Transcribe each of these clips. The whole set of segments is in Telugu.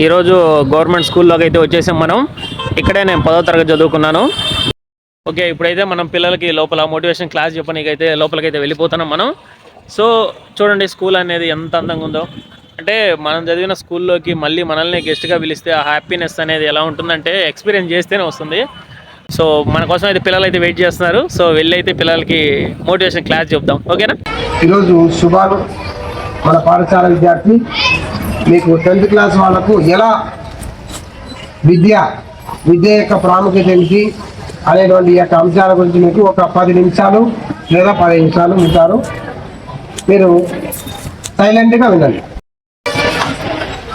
ఈరోజు గవర్నమెంట్ స్కూల్లోకి అయితే వచ్చేసాం మనం. ఇక్కడే నేను పదో తరగతి చదువుకున్నాను. ఓకే ఇప్పుడైతే మనం పిల్లలకి లోపల మోటివేషన్ క్లాస్ చెప్పనీకైతే లోపలికైతే వెళ్ళిపోతున్నాం మనం. సో చూడండి స్కూల్ అనేది ఎంత అందంగా ఉందో. అంటే మనం చదివిన స్కూల్లోకి మళ్ళీ మనల్ని గెస్ట్గా పిలిస్తే ఆ హ్యాపీనెస్ అనేది ఎలా ఉంటుందంటే ఎక్స్పీరియన్స్ చేస్తేనే వస్తుంది. సో మన కోసం అయితే పిల్లలు అయితే వెయిట్ చేస్తున్నారు. సో వెళ్ళి అయితే పిల్లలకి మోటివేషన్ క్లాస్ చెప్దాం. ఓకేనా? ఈరోజు శుభాలు మన పాఠశాల విద్యార్థి మీకు టెన్త్ క్లాస్ వాళ్ళకు ఎలా విద్య విద్య యొక్క ప్రాముఖ్యత ఏమిటి అనేటువంటి ఈ యొక్క అంశాల గురించి మీకు ఒక పది నిమిషాలు లేదా పది నిమిషాలు ఉంటారు. మీరు సైలెంట్గా వినండి.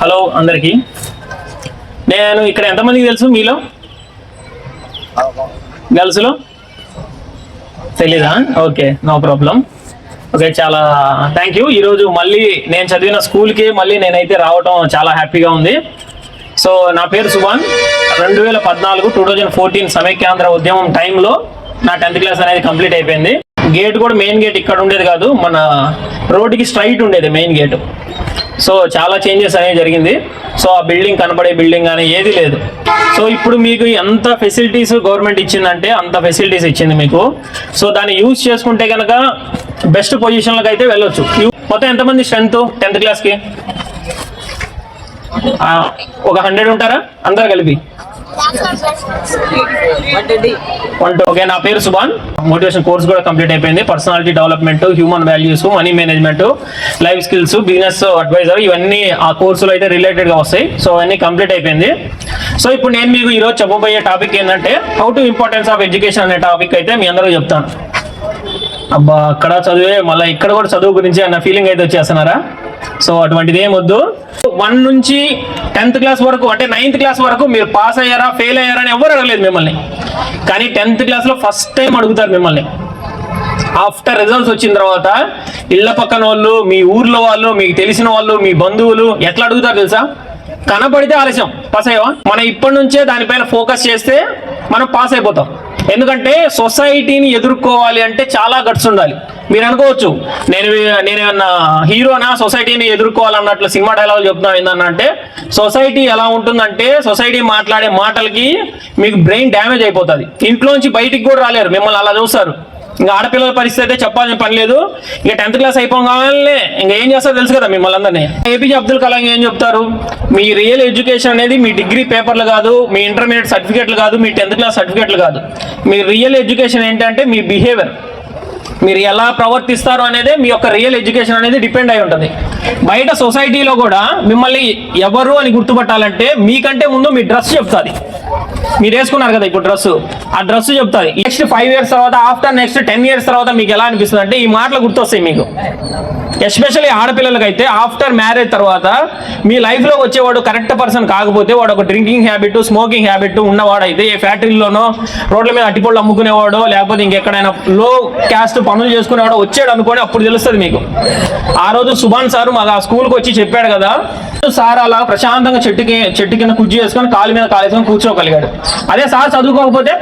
హలో అందరికీ. నేను ఇక్కడ ఎంతమందికి తెలుసు మీలో? గర్ల్స్లో? తెలీదా? Okay no problem. ఓకే చాలా థ్యాంక్ యూ ఈరోజు మళ్ళీ నేను చదివిన స్కూల్కి మళ్ళీ నేనైతే రావటం చాలా హ్యాపీగా ఉంది. సో నా పేరు సుభాన్. రెండు వేల పద్నాలుగు టూ థౌజండ్ ఫోర్టీన్ సమైక్యాంధ్ర ఉద్యమం టైంలో నా టెన్త్ క్లాస్ అనేది కంప్లీట్ అయిపోయింది. గేట్ కూడా మెయిన్ గేట్ ఇక్కడ ఉండేది కాదు మన రోడ్డుకి స్ట్రైట్ ఉండేది మెయిన్ గేట్ సో చాలా చేంజెస్ అనేవి జరిగింది. సో ఆ బిల్డింగ్ కనబడే బిల్డింగ్ కానీ ఏది లేదు. సో ఇప్పుడు మీకు ఎంత ఫెసిలిటీస్ గవర్నమెంట్ ఇచ్చిందంటే అంత ఫెసిలిటీస్ ఇచ్చింది మీకు. సో దాన్ని యూజ్ చేసుకుంటే కనుక బెస్ట్ పొజిషన్లకు అయితే వెళ్ళొచ్చు. మొత్తం ఎంతమంది స్ట్రెంత్ టెన్త్ క్లాస్కి ఒక హండ్రెడ్ ఉంటారా? అందరు కలిపి. ఓకే నా పేరు సుభాన్ మోటివేషన్ కోర్స్ కూడా కంప్లీట్ అయిపోయింది personality development human values money management life skills business advisor ఇవన్నీ ఆ కోర్సులో అయితే రిలేటెడ్గా వస్తాయి. సో అవన్నీ కంప్లీట్ అయిపోయింది. సో ఇప్పుడు నేను మీకు ఈరోజు చెప్పబోయే టాపిక్ ఏంటంటే how to importance of education అనే టాపిక్ అయితే మీ అందరూ చెప్తాను. అబ్బా అక్కడ చదివే మళ్ళీ ఇక్కడ కూడా చదువు గురించి అన్న ఫీలింగ్ అయితే వచ్చేస్తున్నారా? సో అటువంటిది ఏం వద్దు. వన్ నుంచి టెన్త్ క్లాస్ వరకు అంటే నైన్త్ క్లాస్ వరకు మీరు పాస్ అయ్యారా ఫెయిల్ అయ్యారా అని ఎవరు అడగలేదు మిమ్మల్ని. కానీ టెన్త్ క్లాస్లో ఫస్ట్ టైం అడుగుతారు మిమ్మల్ని. ఆఫ్టర్ రిజల్ట్స్ వచ్చిన తర్వాత ఇళ్ళ పక్కన వాళ్ళు మీ ఊర్లో వాళ్ళు మీకు తెలిసిన వాళ్ళు మీ బంధువులు ఎట్లా అడుగుతారు తెలుసా? కనబడితే ఆలస్యం. పాస్ అయ్యావా? మనం ఇప్పటి నుంచే దానిపైన ఫోకస్ చేస్తే మనం పాస్ అయిపోతాం. ఎందుకంటే సొసైటీని ఎదుర్కోవాలి అంటే చాలా గట్స్ ఉండాలి. మీరు అనుకోవచ్చు నేను నేను ఏమన్నా హీరోనా సొసైటీని ఎదుర్కోవాలన్నట్లు సినిమా డైలాగ్ చెప్తున్నాం ఏందన్నా అంటే సొసైటీ ఎలా ఉంటుందంటే సొసైటీ మాట్లాడే మాటలకి మీకు బ్రెయిన్ డ్యామేజ్ అయిపోతుంది. ఇంట్లోంచి బయటికి కూడా రాలేరు మిమ్మల్ని అలా చూస్తారు. ఇంకా ఆడపిల్లల పరిస్థితి అయితే చెప్పాల్సిన పని లేదు. ఇక టెన్త్ క్లాస్ అయిపోగానే ఇంకా ఏం చేస్తారో తెలుసు కదా మిమ్మల్ని అందరినీ. ఏపీజే అబ్దుల్ కలాం ఏం చెప్తారు? మీ రియల్ ఎడ్యుకేషన్ అనేది మీ డిగ్రీ పేపర్లు కాదు మీ ఇంటర్మీడియట్ సర్టిఫికేట్లు కాదు మీ టెన్త్ క్లాస్ సర్టిఫికేట్లు కాదు. మీ రియల్ ఎడ్యుకేషన్ ఏంటంటే మీ బిహేవియర్ మీరు ఎలా ప్రవర్తిస్తారు అనేది మీ యొక్క రియల్ ఎడ్యుకేషన్ అనేది డిపెండ్ అయి ఉంటుంది. బయట సొసైటీలో కూడా మిమ్మల్ని ఎవరు అని గుర్తుపట్టాలంటే మీకంటే ముందు మీ డ్రెస్ చెప్తుంది. మీరు వేసుకున్నారు కదా ఇప్పుడు డ్రెస్ ఆ డ్రెస్ చెప్తుంది. నెక్స్ట్ ఫైవ్ ఇయర్స్ తర్వాత ఆఫ్టర్ నెక్స్ట్ టెన్ ఇయర్స్ తర్వాత మీకు ఎలా అనిపిస్తుంది అంటే ఈ మాటలు గుర్తొస్తాయి మీకు. ఎస్పెషల్లీ ఆడపిల్లలకైతే ఆఫ్టర్ మ్యారేజ్ తర్వాత మీ లైఫ్లో వచ్చేవాడు కరెక్ట్ పర్సన్ కాకపోతే వాడు ఒక డ్రింకింగ్ హ్యాబిట్ స్మోకింగ్ హ్యాబిట్ ఉన్నవాడైతే ఏ ఫ్యాక్టరీలోనో రోడ్ల మీద అట్టిపళ్ళు అమ్ముకునేవాడో లేకపోతే ఇంకెక్కడైనా లో క్యాస్ట్ పనులు చేసుకునేవాడో వచ్చాడు అనుకోని అప్పుడు తెలుస్తుంది మీకు. ఆ రోజు సుభాన్ సార్ మాకు ఆ స్కూల్కి వచ్చి చెప్పాడు కదా సార్ అలా ప్రశాంతంగా చెట్టుకి చెట్టు కింద కుర్చీ చేసుకొని కాలు మీద కాలేసుకొని కూర్చోగలిగాడు. అదే సార్ చదువుకోకపోతే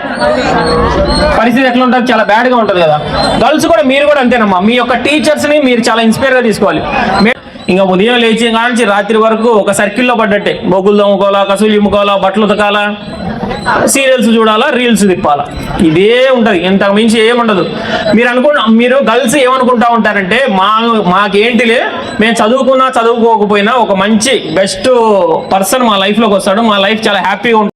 పరిస్థితి ఎట్లా ఉంటుంది చాలా బ్యాడ్గా ఉంటుంది కదా. గర్ల్స్ కూడా మీరు కూడా అంతేనమ్మా. మీ యొక్క టీచర్స్ని మీరు చాలా ఇన్స్పైర్ ప్రిపేర్గా తీసుకోవాలి. ఇంకా ఉదయం లేచి కానించి రాత్రి వరకు ఒక సర్కిల్లో పడ్డట్టే. బొగ్గులు దమ్ముకోవాలా కసులు ఇమ్ముకోవాలా బట్టలు ఉతకాలా? సీరియల్స్ చూడాలా రీల్స్ తిప్పాలా? ఇదే ఉంటుంది. ఇంతకు మించి ఏముండదు మీరు అనుకున్న మీరు గర్ల్స్ ఏమనుకుంటా ఉంటారంటే మా మాకేంటిలే మేము చదువుకున్నా చదువుకోకపోయినా ఒక మంచి బెస్ట్ పర్సన్ మా లైఫ్లోకి వస్తాడు. మా లైఫ్ చాలా హ్యాపీగా ఉంటుంది.